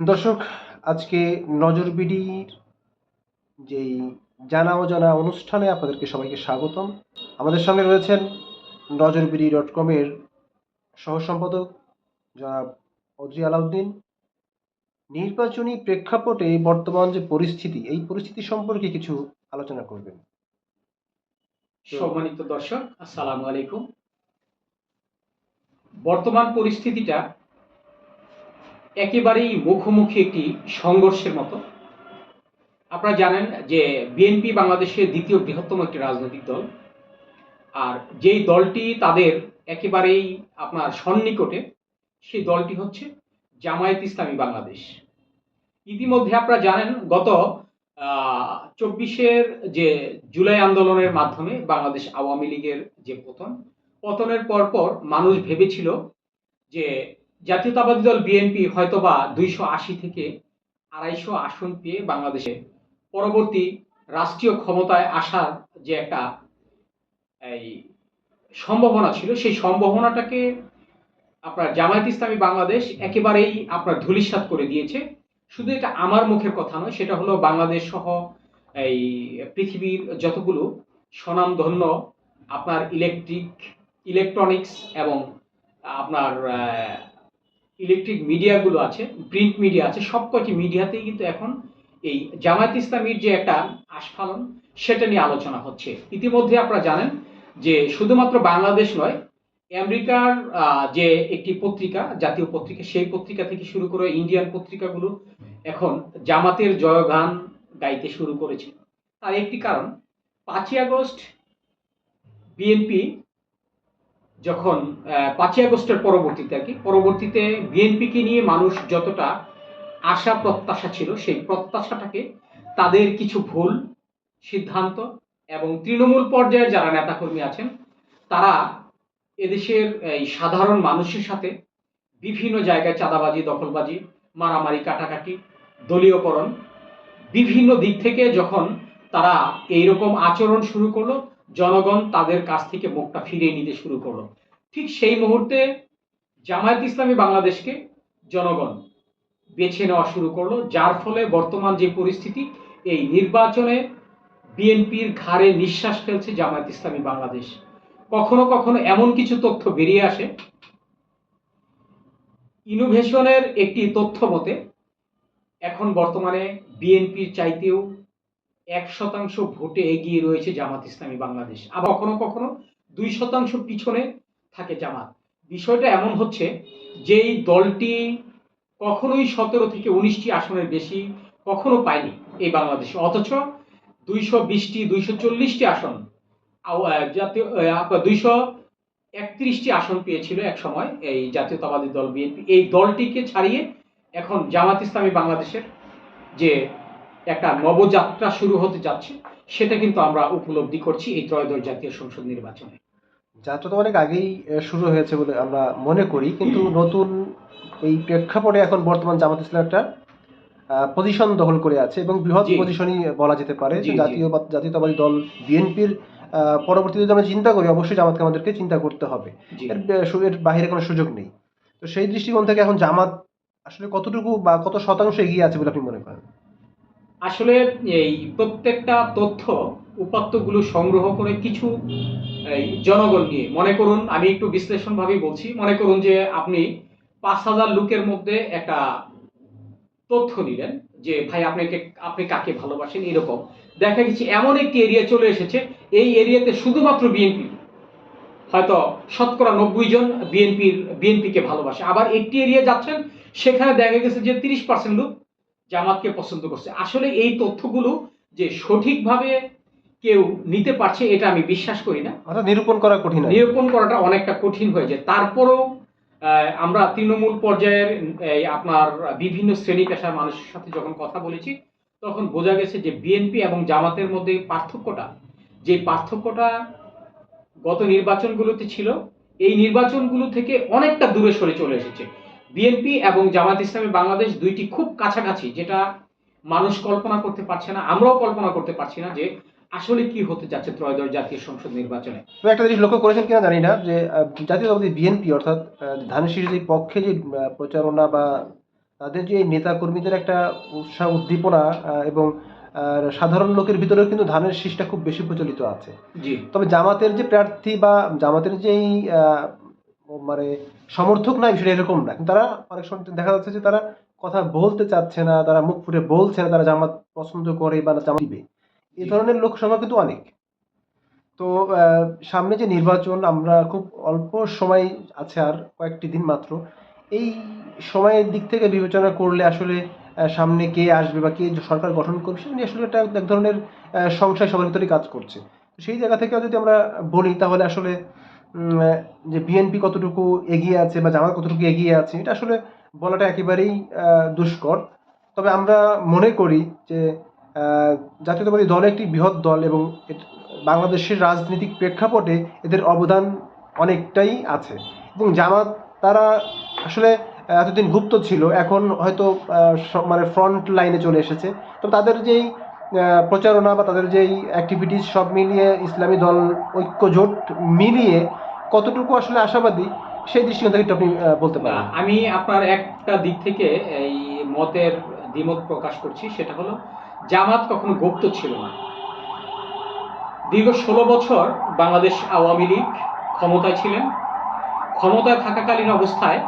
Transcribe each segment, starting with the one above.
দর্শক, আজকে নজরবিডির যেই জানা অজানা অনুষ্ঠানে আপনাদেরকে সবাইকে স্বাগতম। আমাদের সঙ্গে রয়েছেন নজরবিডি ডট কমের সহ সম্পাদক জনাব অজি আলাউদ্দিন। নির্বাচনী প্রেক্ষাপটে বর্তমান যে পরিস্থিতি, এই পরিস্থিতি সম্পর্কে কিছু আলোচনা করবেন। সম্মানিত দর্শক, আসসালামু আলাইকুম। বর্তমান পরিস্থিতিটা একেবারেই মুখোমুখি একটি সংঘর্ষের মতো। আপনারা জানেন যে বিএনপি বাংলাদেশের দ্বিতীয় বৃহত্তম একটি রাজনৈতিক দল। আর যেই দলটি তাদের একেবারেই আপনার সন্নিকটে, সেই দলটি হচ্ছে জামায়াত ইসলামী বাংলাদেশ। ইতিমধ্যে আপনারা জানেন গত চব্বিশের যে জুলাই আন্দোলনের মাধ্যমে বাংলাদেশ আওয়ামী লীগের যে পতন, পতনের পরপর মানুষ ভেবেছিল যে জাতীয়তাবাদী দল বিএনপি হয়তোবা দুইশো আশি থেকে আড়াইশো আসন পেয়ে বাংলাদেশে পরবর্তী রাষ্ট্রীয় ক্ষমতায় আসার যে একটা এই সম্ভাবনা ছিল, সেই সম্ভাবনাটাকে আপনার জামায়াত ইসলামী বাংলাদেশ একেবারেই আপনার ধূলিসাৎ করে দিয়েছে। শুধু এটা আমার মুখের কথা নয়, সেটা হলো বাংলাদেশ সহ এই পৃথিবীর যতগুলো স্বনামধন্য আপনার ইলেকট্রিক ইলেকট্রনিক্স এবং আপনার ইলেকট্রিক মিডিয়াগুলো আছে প্রিন্ট মিডিয়া আছে সব কয়টি মিডিয়াতেই কিন্তু এখন এই জামায়াত ইসলামীর যে একটা আস্ফালন, সেটা নিয়ে আলোচনা হচ্ছে। ইতিমধ্যে আপনারা জানেন যে শুধুমাত্র বাংলাদেশ নয়, আমেরিকার যে একটি পত্রিকা, জাতীয় পত্রিকা, সেই পত্রিকা থেকে শুরু করে ইন্ডিয়ান পত্রিকাগুলো এখন জামাতের জয়গান গাইতে শুরু করেছে। তার একটি কারণ, পাঁচই আগস্ট বিএনপি যখন পাঁচই আগস্টের পরবর্তীতে আর কি, পরবর্তীতে বিএনপিকে নিয়ে মানুষ যতটা আশা প্রত্যাশা ছিল, সেই প্রত্যাশাটাকে তাদের কিছু ভুল সিদ্ধান্ত এবং তৃণমূল পর্যায়ে যারা নেতাকর্মী আছেন, তারা এদেশের এই সাধারণ মানুষের সাথে বিভিন্ন জায়গায় চাঁদাবাজি, দখলবাজি, মারামারি, কাটাকাটি, দলীয়করণ, বিভিন্ন দিক থেকে যখন তারা এইরকম আচরণ শুরু করল জনগণ তাদের কাছ থেকে মুখটা ফিরিয়ে নিতে শুরু করল। ঠিক সেই মুহূর্তে জামায়াত ইসলামী বাংলাদেশকে জনগণ বেছে নেওয়া শুরু করল, যার ফলে বর্তমান যে পরিস্থিতি, এই নির্বাচনে বিএনপির ঘাড়ে নিঃশ্বাস ফেলছে জামায়াত ইসলামী বাংলাদেশ। কখনো কখনো এমন কিছু তথ্য বেরিয়ে আসে। ইনোভেশনের একটি তথ্য মতে, এখন বর্তমানে বিএনপির চাইতেও এক শতাংশ ভোটে এগিয়ে রয়েছে জামাত ইসলামী বাংলাদেশ। আবার কখনো কখনো দুই শতাংশ পিছনে থাকে জামাত। বিষয়টা এমন হচ্ছে যেই দলটি কখনোই সতেরো থেকে উনিশটি আসনের বেশি কখনো পায়নি এই বাংলাদেশে। অথচ দুইশো বিশটি, দুইশো চল্লিশটি আসন জাতীয় দুইশো একত্রিশটি আসন পেয়েছিল এক সময় এই জাতীয়তাবাদী দল বিএনপি। এই দলটিকে ছাড়িয়ে এখন জামাত ইসলামী বাংলাদেশের যে একটা নবযাত্রা শুরু হতে যাচ্ছে সেটা কিন্তু আমরা উপলব্ধি করছি এই ত্রয়োদশ জাতীয় সংসদ নির্বাচনে। যাত্রা তো অনেক আগেই শুরু হয়েছে বলে আমরা মনে করি কিন্তু নতুন এই প্রেক্ষাপটে এখন বর্তমান জামাত ইসলাম একটা পজিশন দখল করে আছে এবং বৃহৎ। পজিশনই বলা যেতে পারে যে জাতীয় জাতীয়তাবাদী দল বিএনপির পরবর্তীতে যদি আমরা চিন্তা করি অবশ্যই জামাতকে আমাদেরকে চিন্তা করতে হবে। এর বে- সু- এর বাইরে কোনো সুযোগ নেই। তো সেই দৃষ্টিকোণ থেকে এখন জামাত আসলে কতটুকু বা কত শতাংশ এগিয়ে আছে বলে আপনি মনে করেন? আসলে এই প্রত্যেকটা তথ্য উপাত্তগুলো সংগ্রহ করে কিছু, এই জনগণ নিয়ে। মনে করুন, আমি একটু বিশ্লেষণভাবেই বলছি, মনে করুন যে আপনি পাঁচ হাজার লোকের মধ্যে একটা তথ্য নিলেন যে, ভাই আপনাকে আপনি কাকে ভালোবাসেন? এরকম দেখা গেছে এমন একটি এরিয়া চলে এসেছে, এই এরিয়াতে শুধুমাত্র বিএনপি হয়তো শতকরা নব্বই জন বিএনপির বিএনপিকে ভালোবাসে। আবার একটি এরিয়া যাচ্ছেন, সেখানে দেখা গেছে যে তিরিশ পার্সেন্ট লোক জামাতকে পছন্দ করছে। আসলে এই তথ্যগুলো যে সঠিকভাবে কেউ নিতে পারছে এটা আমি বিশ্বাস করি না। অর্থাৎ নিরূপণ করা কঠিন। নিরূপণ করাটা অনেকটা কঠিন হয়ে যায়। তারপরেও আমরা তৃণমূল পর্যায়ের এই আপনার বিভিন্ন শ্রেণি পেশার মানুষের সাথে যখন কথা বলেছি তখন বোঝা গেছে যে বিএনপি এবং জামাতের মধ্যে পার্থক্যটা যে পার্থক্যটা গত নির্বাচনগুলোতে ছিল এই নির্বাচনগুলো থেকে অনেকটা দূরে সরে চলে এসেছে। বিএনপি এবং জামাত ইসলামী বাংলাদেশ দুইটি খুব কাছাকাছি যেটা মানুষ কল্পনা করতে পারছে না আমরাও কল্পনা করতে পারছি না যে আসলে কি হতে যাচ্ছে ত্রয়োদশ জাতীয় সংসদ নির্বাচনে। তো একটা জিনিস লক্ষ্য করেছেন কিনা জানি না যে জাতীয় জাতীয়তাবাদী বিএনপি অর্থাৎ যে পক্ষে যে প্রচারণা বা তাদের যে নেতা কর্মীদের একটা উৎসাহ উদ্দীপনা এবং সাধারণ লোকের ভিতরেও কিন্তু ধানের শীষটা খুব বেশি প্রচলিত আছে। জি। তবে জামাতের যে প্রার্থী বা জামাতের যেই মানে সমর্থক নাই বিষয়টা এরকম না। কিন্তু তারা অনেক সময় দেখা যাচ্ছে যে তারা কথা বলতে চাচ্ছে না তারা মুখ ফুটে বলছে না তারা জামাত পছন্দ করে বা জামাত দিবে। এই ধরনের লোক সংখ্যা কিন্তু অনেক। তো সামনে যে নির্বাচন আমরা খুব অল্প সময় আছে আর কয়েকটি দিন মাত্র এই সময়ের দিক থেকে বিবেচনা করলে আসলে সামনে কে আসবে বা কে সরকার গঠন করবে সেটা নিয়ে আসলে একটা এক ধরনের সংশয় সবার ভিতরেই কাজ করছে। তো সেই জায়গা থেকে যদি আমরা বলি তাহলে আসলে যে বিএনপি কতটুকু এগিয়ে আছে বা জামাত কতটুকু এগিয়ে আছে, এটা আসলে বলাটা একেবারেই দুষ্কর। তবে আমরা মনে করি যে জাতীয়তাবাদী দল একটি বৃহৎ দল এবং বাংলাদেশের রাজনৈতিক প্রেক্ষাপটে এদের অবদান অনেকটাই আছে। এবং জামাত তারা আসলে এতদিন গুপ্ত ছিল, এখন হয়তো মানে ফ্রন্ট লাইনে চলে এসেছে। তো তাদের যেই প্রচারণা বা তাদের যেই অ্যাক্টিভিটিস সব মিলিয়ে ইসলামী দল ঐক্য জোট মিলিয়ে কতটুকু আসলে আশাবাদী সেই দৃষ্টিকোণ থেকে আপনি বলতে পারেন। আমি আপনার একটা দিক থেকে এই মতের দ্বিমত প্রকাশ করছি সেটা হলো জামাত কখনো গুপ্ত ছিল না। দীর্ঘ ষোলো বছর বাংলাদেশ আওয়ামী লীগ ক্ষমতায় ছিলেন। ক্ষমতায় থাকাকালীন অবস্থায়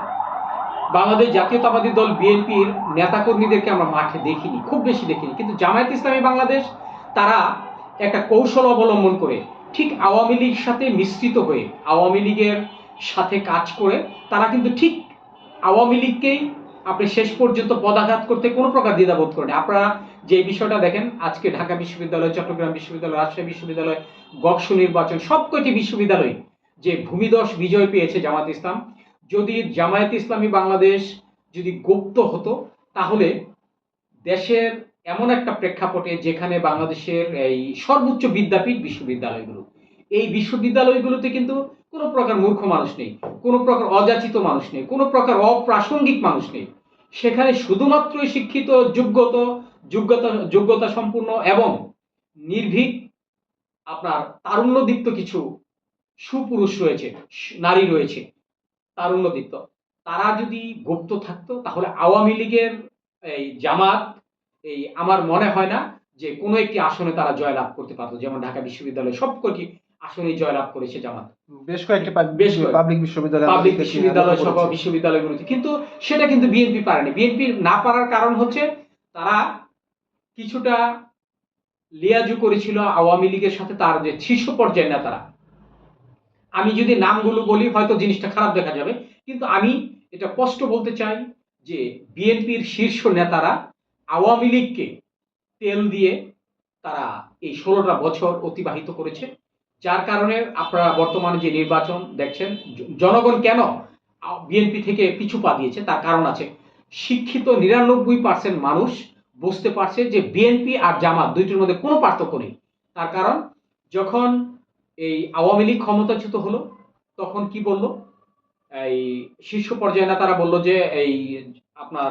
বাংলাদেশ জাতীয়তাবাদী দল বিএনপির নেতাকর্মীদেরকে আমরা মাঠে দেখিনি, খুব বেশি দেখিনি। কিন্তু জামায়াত ইসলামী বাংলাদেশ, তারা একটা কৌশল অবলম্বন করে, ঠিক আওয়ামী লীগের সাথে মিশ্রিত হয়ে, আওয়ামী লীগের সাথে কাজ করে, তারা কিন্তু ঠিক আওয়ামী লীগকেই আপনি শেষ পর্যন্ত পদাঘাত করতে কোনো প্রকার দ্বিধাবোধ করেন। আপনারা যে বিষয়টা দেখেন, আজকে ঢাকা বিশ্ববিদ্যালয়, চট্টগ্রাম বিশ্ববিদ্যালয়, রাজশাহী বিশ্ববিদ্যালয়, গকসু নির্বাচন সব কয়টি বিশ্ববিদ্যালয় যে ভূমিদশ বিজয় পেয়েছে জামাত ইসলাম যদি জামায়াত ইসলামী বাংলাদেশ যদি গুপ্ত হতো, তাহলে দেশের এমন একটা প্রেক্ষাপটে যেখানে বাংলাদেশের এই সর্বোচ্চ বিদ্যাপীঠ বিশ্ববিদ্যালয়গুলো, এই বিশ্ববিদ্যালয়গুলোতে কিন্তু কোনো প্রকার মূর্খ মানুষ নেই, কোনো প্রকার অযাচিত মানুষ নেই, কোনো প্রকার অপ্রাসঙ্গিক মানুষ নেই। সেখানে শুধুমাত্রই শিক্ষিত, যোগ্যত, যোগ্যতা যোগ্যতা সম্পূর্ণ এবং নির্ভীক আপনার তারুণ্যদীপ্ত কিছু সুপুরুষ রয়েছে, নারী রয়েছে তারুণ্যদীপ্ত তারা যদি গুপ্ত থাকতো তাহলে আওয়ামী লীগের এই জামাত এই আমার মনে হয় না যে কোনো একটি আসনে তারা জয়লাভ করতে পারতো যেমন ঢাকা বিশ্ববিদ্যালয় সবকটি আসনে জয়লাভ করেছে জামাত। বেশ কয়েকটি বেশ পাবলিক বিশ্ববিদ্যালয় পাবলিক বিশ্ববিদ্যালয় সহ বিশ্ববিদ্যালয়গুলোতে কিন্তু সেটা কিন্তু বিএনপি পারেনি। বিএনপি না পারার কারণ হচ্ছে তারা কিছুটা লিয়াজু করেছিল আওয়ামী লীগের সাথে তার যে শীর্ষ পর্যায়ের নেতারা। আমি যদি নামগুলো বলি, হয়তো জিনিসটা খারাপ দেখা যাবে। কিন্তু আমি এটা স্পষ্ট বলতে চাই যে, বিএনপির শীর্ষ নেতারা আওয়ামী লীগকে তেল দিয়ে তারা এই ষোলোটা বছর অতিবাহিত করেছে। যার কারণে আপনারা বর্তমানে যে নির্বাচন দেখছেন জনগণ কেন বিএনপি থেকে পিছু পা দিয়েছে, তার কারণ আছে। শিক্ষিত নিরানব্বই পার্সেন্ট মানুষ বুঝতে পারছে যে, বিএনপি আর জামাত দুইটির মধ্যে কোনো পার্থক্য নেই। তার কারণ, যখন এই আওয়ামী লীগ ক্ষমতাচ্যুত হলো, তখন কি বলল? এই শীর্ষ পর্যায়ে নেতারা বলল যে এই আপনার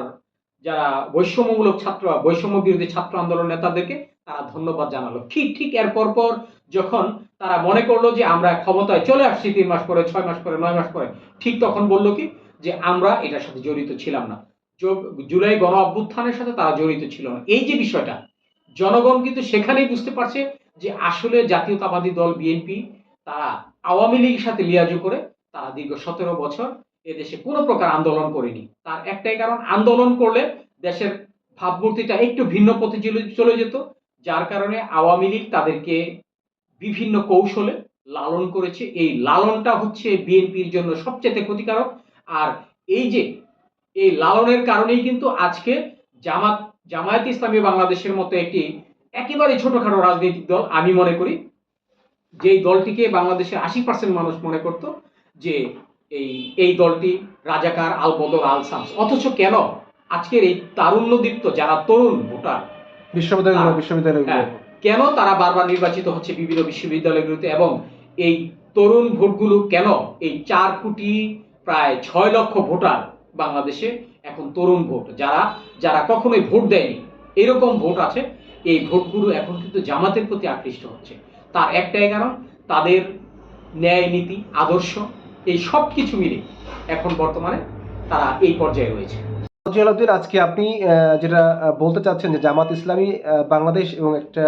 যারা বৈষম্যমূলক ছাত্র, বৈষম্য বিরোধী ছাত্র আন্দোলন নেতাদেরকে তারা ধন্যবাদ জানালো। ঠিক ঠিক এর পর যখন তারা মনে করল যে আমরা ক্ষমতায় চলে আসছি তিন মাস পরে, ছয় মাস পরে, নয় মাস পরে, ঠিক তখন বলল কি? যে আমরা এটার সাথে জড়িত ছিলাম না। জুলাই গণ অভ্যুত্থানের সাথে তারা জড়িত ছিল না। এই যে বিষয়টা, জনগণ কিন্তু সেখানেই বুঝতে পারছে যে আসলে জাতীয়তাবাদী দল বিএনপি তারা আওয়ামী লীগের সাথে লিয়াজু করে তারা দীর্ঘ সতেরো বছর এদেশে কোনো প্রকার আন্দোলন করেনি। তার একটাই কারণ, আন্দোলন করলে দেশের ভাবমূর্তিটা একটু ভিন্ন পথে চলে- যেত যার কারণে আওয়ামী লীগ তাদেরকে বিভিন্ন কৌশলে লালন করেছে। এই লালনটা হচ্ছে বিএনপির জন্য সবচেয়ে ক্ষতিকারক। আর এই যে এই লালনের কারণেই কিন্তু আজকে জামাত, জামায়াত ইসলামী বাংলাদেশের মতো একটি একেবারে ছোটখাটো রাজনৈতিক দল আমি মনে করি যেই দলটিকে বাংলাদেশের আশি পার্সেন্ট মানুষ মনে করত যে এই এই দলটি রাজাকার আল বদর আল শামস অথচ কেন আজকের এই তারুণ্যদীপ্ত যারা তরুণ ভোটার বিশ্ববিদ্যালয়গুলো হ্যাঁ। বিশ্ববিদ্যালয়গুলো হ্যাঁ। কেন তারা বারবার নির্বাচিত হচ্ছে বিভিন্ন বিশ্ববিদ্যালয়গুলোতে এবং এই তরুণ ভোটগুলো কেন এই চার কোটি প্রায় ছয় লক্ষ ভোটার বাংলাদেশে এখন তরুণ ভোট যারা যারা কখনোই ভোট দেয়নি এরকম ভোট আছে এই ভোটগুলো এখন কিন্তু জামাতের প্রতি আকৃষ্ট হচ্ছে। তার একটাই কারণ তাদের ন্যায় নীতি আদর্শ এই সব কিছু মিলে এখন বর্তমানে তারা এই পর্যায়ে রয়েছে। আজকে আপনি যেটা বলতে চাচ্ছেন যে জামাত ইসলামী বাংলাদেশ এবং একটা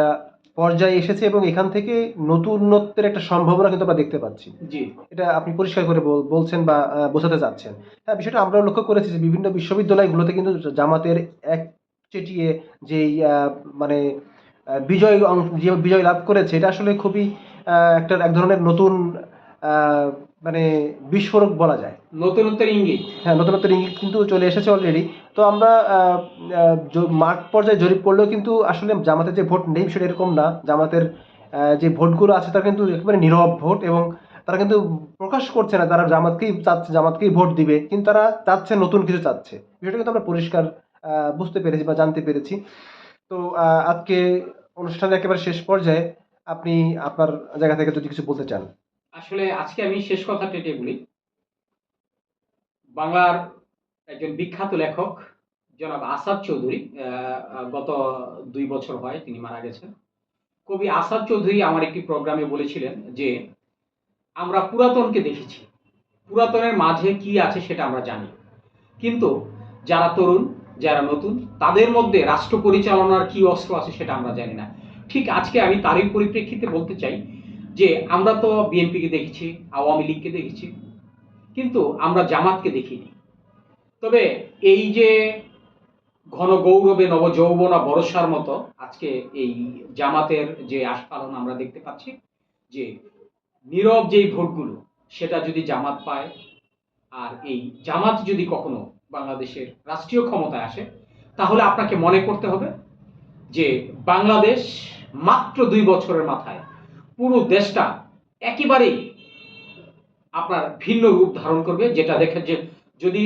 পর্যায়ে এসেছে এবং এখান থেকে নতুনত্বের একটা সম্ভাবনা কিন্তু আমরা দেখতে পাচ্ছি। জি। এটা আপনি পরিষ্কার করে বলছেন বা বোঝাতে চাচ্ছেন। হ্যাঁ বিষয়টা আমরাও লক্ষ্য করেছি যে বিভিন্ন বিশ্ববিদ্যালয়গুলোতে কিন্তু জামাতের এক চেটিয়ে যেই মানে বিজয় যে বিজয় লাভ করেছে এটা আসলে খুবই একটা এক ধরনের নতুন মানে বিস্ফোরক বলা যায়। নতুনত্বের ইঙ্গিত। হ্যাঁ নতুনত্বের ইঙ্গিত কিন্তু চলে এসেছে অলরেডি তো আমরা মাঠ পর্যায়ে জরিপ করলেও কিন্তু আসলে জামাতের যে ভোট নেই সেটা এরকম না। জামাতের যে ভোটগুলো আছে তারা কিন্তু একেবারে নীরব ভোট এবং তারা কিন্তু প্রকাশ করছে না। তারা জামাতকেই চাচ্ছে জামাতকেই ভোট দিবে। কিন্তু তারা চাচ্ছে নতুন কিছু চাচ্ছে। বিষয়টা কিন্তু আমরা পরিষ্কার বুঝতে পেরেছি বা জানতে পেরেছি। তো আজকে অনুষ্ঠানের একেবারে শেষ পর্যায়ে আপনি আপনার জায়গা থেকে যদি কিছু বলতে চান। আসলে আজকে আমি শেষ কথা টেটে বলি। বাংলার একজন বিখ্যাত লেখক জনাব আসাদ চৌধুরী গত দুই বছর হয় তিনি মারা গেছেন। কবি আসাদ চৌধুরী আমার একটি প্রোগ্রামে বলেছিলেন যে, আমরা পুরাতনকে দেখেছি। পুরাতনের মাঝে কি আছে সেটা আমরা জানি। কিন্তু যারা তরুণ যারা নতুন, তাদের মধ্যে রাষ্ট্র পরিচালনার কি অস্ত্র আছে সেটা আমরা জানি না। ঠিক আজকে আমি তারই পরিপ্রেক্ষিতে বলতে চাই যে আমরা তো বিএনপিকে দেখেছি, আওয়ামী লীগকে দেখেছি, কিন্তু আমরা জামাতকে দেখিনি। তবে এই যে ঘন গৌরবে নব যৌবনা বরসার মতো আজকে এই জামাতের যে আস্ফালন আমরা দেখতে পাচ্ছি, যে নীরব যেই ভোটগুলো, সেটা যদি জামাত পায়, আর এই জামাত যদি কখনো বাংলাদেশের রাষ্ট্রীয় ক্ষমতায় আসে, তাহলে আপনাকে মনে করতে হবে যে বাংলাদেশ মাত্র দুই বছরের মাথায় পুরো দেশটা একেবারেই আপনার ভিন্ন রূপ ধারণ করবে, যেটা দেখে যে যদি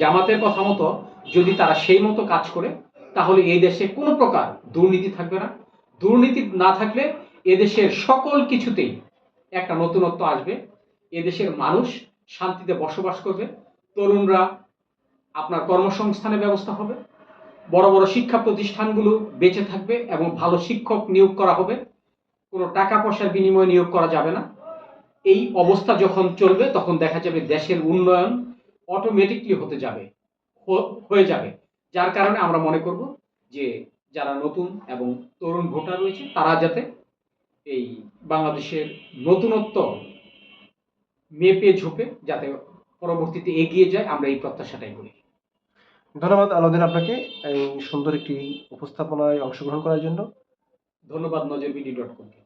জামাতের কথা মতো যদি তারা সেই মতো কাজ করে, তাহলে এই দেশে কোনো প্রকার দুর্নীতি থাকবে না। দুর্নীতি না থাকলে এদেশের সকল কিছুতেই একটা নতুনত্ব আসবে। এদেশের মানুষ শান্তিতে বসবাস করবে। তরুণরা আপনার কর্মসংস্থানের ব্যবস্থা হবে। বড় বড় শিক্ষা প্রতিষ্ঠানগুলো বেঁচে থাকবে এবং ভালো শিক্ষক নিয়োগ করা হবে। কোনো টাকা পয়সার বিনিময়ে নিয়োগ করা যাবে না। এই অবস্থা যখন চলবে, তখন দেখা যাবে দেশের উন্নয়ন অটোমেটিকলি হতে যাবে হয়ে যাবে। যার কারণে আমরা মনে করব যে যারা নতুন এবং তরুণ ভোটার রয়েছে, তারা যাতে এই বাংলাদেশের নতুনত্ব মেপে ঝোপে যাতে পরবর্তীতে এগিয়ে যায়, আমরা এই প্রত্যাশাটাই করি। ধন্যবাদ আলাউদ্দিন আপনাকে এই সুন্দর একটি উপস্থাপনায় অংশগ্রহণ করার জন্য। ধন্যবাদ নজরবিডি ডট কমকে।